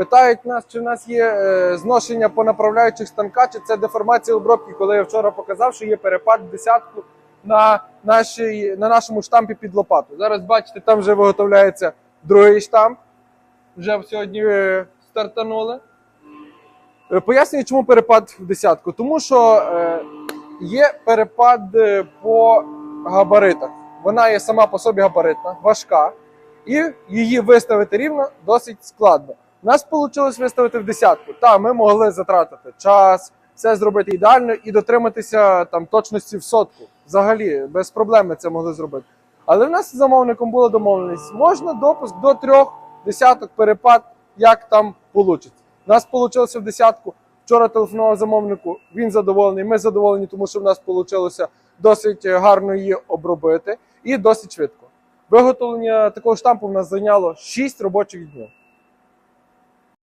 Питають нас, чи в нас є е, зношення по направляючих станка, чи це деформація обробки, коли я вчора показав, що є перепад в десятку на, нашій, на нашому штампі під лопату. Зараз бачите, там вже виготовляється другий штамп. Вже сьогодні е, стартанули. Е, Пояснюю, чому перепад в десятку. Тому що є перепад по габаритах. Вона є сама по собі габаритна, важка, і її виставити рівно досить складно. Нас вийшло виставити в десятку. Та ми могли затратити час, все зробити ідеально і дотриматися там точності в сотку. Взагалі, без проблем ми це могли зробити. Але в нас з замовником була домовленість: можна допуск до трьох десяток перепад, як там вийде. У нас вийшло в десятку. Вчора телефонував замовнику. Він задоволений. Ми задоволені, тому що в нас вийшло досить гарно її обробити і досить швидко. Виготовлення такого штампу в нас зайняло 6 робочих днів.